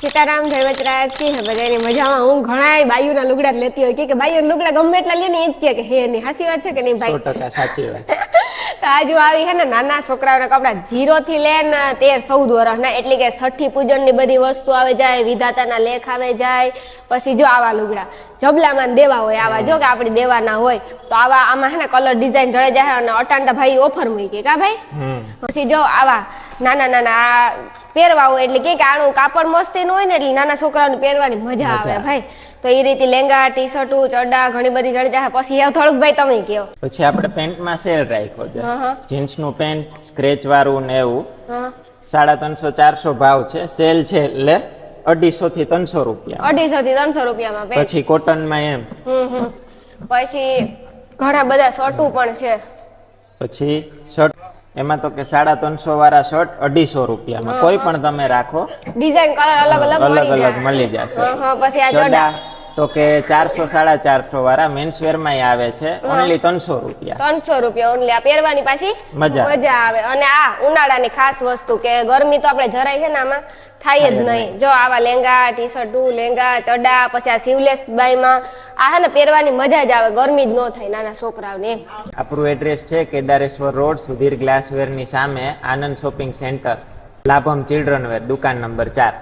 સીતારામ જય વચરાજ બધાની મજામાં. હું ઘણા બાયુના લુગડા લેતી હોય કે બાયુ લુગડા ગમે એટલા લે ને એ જ કે હે નહીં હાસી વાત છે કે નહીં ભાઈ? સાચી વાત. તો આજુ આવી હે ને નાના છોકરાઓના કપડા જીરો થી લે ને તેર ચૌદ વર્ષના એટલે કે છઠ્ઠી પૂજનની બધી વસ્તુ આવે જાય વિધાતાના લેખ આવે જાય પછી જો આવા લુગડા. જબલામાં દેવા હોય આવા જો કે આપણી દેવાના હોય તો આવા આમાં હે ને કલર ડિઝાઇન જડે જાય અને અટાણતા ભાઈ ઓફર મૂકી કા ભાઈ? પછી જો આવા નાના નાના પહેરવા હોય એટલે કે આનું કાપડ મસ્તીનું હોય ને એટલે નાના છોકરાઓને પહેરવાની મજા આવે ભાઈ. તો એ રીતે લેંગા ટી શર્ટ ચડ્ડા ઘણી બધી ચડી જાય. પછી એવું થોડુંક ભાઈ તમે કહો પછી આપણે પેન્ટમાં સેલ રાખ્યો છે. જીન્સનું પેન્ટ સ્ક્રેચ વાળું ને એવું. સાડા ત્રણસો ચારસો ભાવ છે. સેલ છે એટલે અઢીસો થી ત્રણસો રૂપિયા. અઢીસો થી ત્રણસો રૂપિયામાં પછી કોટનમાં એમ. હમ હમ. પછી ઘણા બધા શર્ટો પણ છે. પછી શર્ટ એમાં તો કે સાડા ત્રણસો વાળા શર્ટ અઢીસો રૂપિયામાં. કોઈ પણ તમે રાખો. ડિઝાઇન કલર અલગ અલગ અલગ મળી અલગ મળી જશે. પછી આ તો કે ચારસો સાડા ચારસો વાળા મેન્સવેરમાં આવે છે. ઓનલી ત્રણસો રૂપિયા. ત્રણસો રૂપિયા ઓનલી આ પહેરવાની પાછી મજા. મજા આવે. અને આ ઉનાળાની ખાસ વસ્તુ કે ગરમી તો આપણે જરાય છે ને આમાં થાય જ નહીં. જો આવા લેંગા ટી શર્ટ લેંગા ચડા પછી આ સીવલેસ બાઈમાં આ હે ને પહેરવાની મજા જ આવે. ગરમી જ ન થાય નાના છોકરાઓને આપણું એડ્રેસ છે કેદારેશ્વર રોડ સુધીર ગ્લાસવેરની સામે Anand shopping centre Labham children wear દુકાન નંબર ચાર.